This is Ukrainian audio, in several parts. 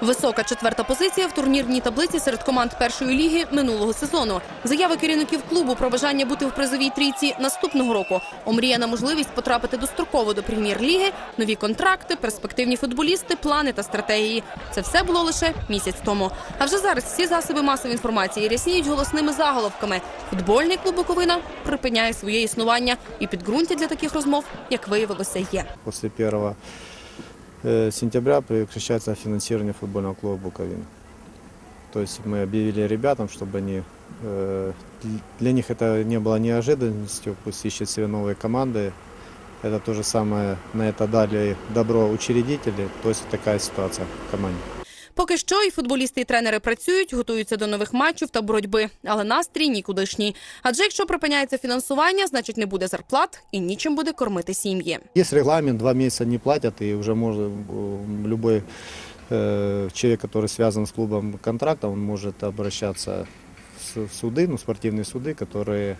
Висока четверта позиція в турнірній таблиці серед команд першої ліги минулого сезону. Заяви керівників клубу про бажання бути в призовій трійці наступного року. Омріяна можливість потрапити достроково до прем'єр-ліги, нові контракти, перспективні футболісти, плани та стратегії. Це все було лише місяць тому. А вже зараз всі засоби масової інформації рясніють голосними заголовками. Футбольний клуб Буковина припиняє своє існування, і підґрунтя для таких розмов, як виявилося, є. 1 э, сентября прекращается финансирование футбольного клуба «Буковина». То есть мы объявили ребятам, чтобы они, э, для них это не было неожиданностью, пусть ищут себе новые команды. Это то же самое, на это дали добро учредители, то есть такая ситуация в команде. Поки що і футболісти, і тренери працюють, готуються до нових матчів та боротьби, але настрій нікудишній. Адже якщо припиняється фінансування, значить не буде зарплат і нічим буде кормити сім'ї. Есть регламент, два месяца не платят, и уже может э, любой э, человек, который связан с клубом контрактом, он может обращаться в с- в суды, ну, спортивные суды, которые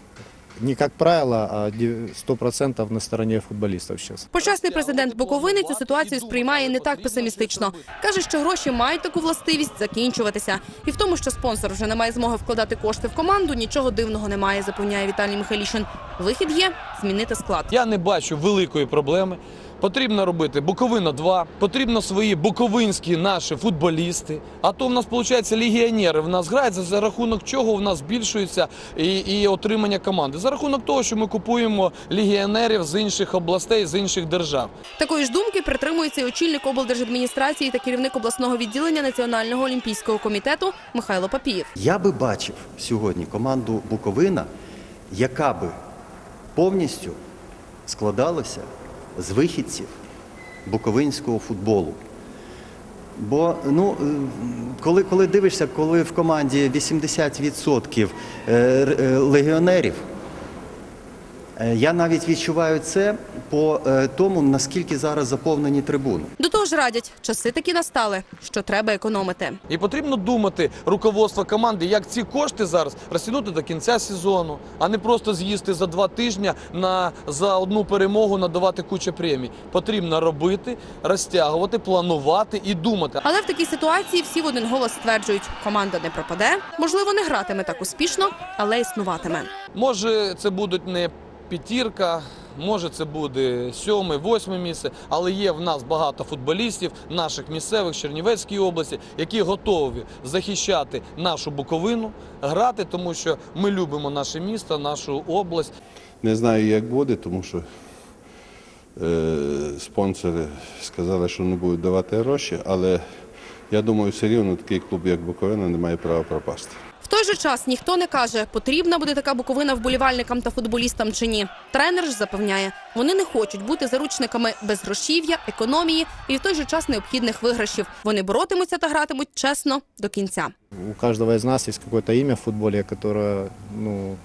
не как правило, а де- 100% на стороні футболістів. зараз. Почесний президент Буковини цю ситуацію сприймає не так песимістично. Каже, що гроші мають таку властивість закінчуватися. І в тому, що спонсор вже не має змоги вкладати кошти в команду, нічого дивного немає, запевняє Віталій Михайлішин. Вихід є змінити склад. Я не бачу великої проблеми. Потрібно робити Буковина 2, потрібно свої буковинські наші футболісти. А то в нас виходить легіонери. В нас грають за, за рахунок чого в нас збільшується і, і отримання команди. За рахунок того, що ми купуємо легіонерів з інших областей, з інших держав. Такої ж думки притримується і очільник облдержадміністрації та керівник обласного відділення Національного олімпійського комітету Михайло Папієв. Я би бачив сьогодні команду Буковина, яка би повністю складалася з вихідців буковинського футболу. Бо ну, е, коли, коли дивишся, коли в команді 80% е, е, легіонерів, я навіть відчуваю це по е, тому, наскільки зараз заповнені трибуни. До того ж радять, часи такі настали, що треба економити. І потрібно думати руководство команди, як ці кошти зараз розтягнути до кінця сезону, а не просто з'їсти за два тижні на за одну перемогу надавати кучу премій. Потрібно робити, розтягувати, планувати і думати. Але в такій ситуації всі в один голос стверджують, команда не пропаде, можливо, не гратиме так успішно, але існуватиме. Може, це будуть не п'ятірка, може, це буде сьоме, восьме місце, але є в нас багато футболістів, наших місцевих з Чернівецької області, які готові захищати нашу Буковину, грати, тому що ми любимо наше місто, нашу область. Не знаю, як буде, тому що е, спонсори сказали, що не будуть давати гроші, але я думаю, все рівно такий клуб, як Буковина, не має права пропасти. В той же час ніхто не каже, потрібна буде така буковина вболівальникам та футболістам чи ні. Тренер ж запевняє, вони не хочуть бути заручниками безгрошів'я, економії і в той же час необхідних виграшів. Вони боротимуться та гратимуть чесно до кінця. У каждого из нас есть какое-то имя в футболе, которое ну,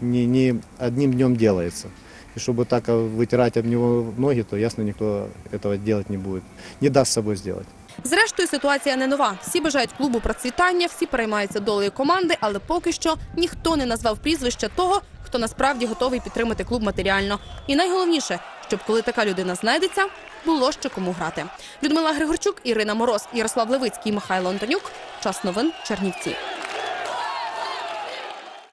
не, не одним днем делается. И чтобы так а, вытирать об него ноги, то ясно, никто этого делать не будет. Не даст с собой сделать. Зрештою, ситуація не нова. Всі бажають клубу процвітання, всі переймаються долею команди, але поки що ніхто не назвав прізвища того, хто насправді готовий підтримати клуб матеріально. І найголовніше, щоб коли така людина знайдеться, було ще кому грати. Людмила Григорчук, Ірина Мороз, Ярослав Левицький, Михайло Антонюк. Час новин Чернівці.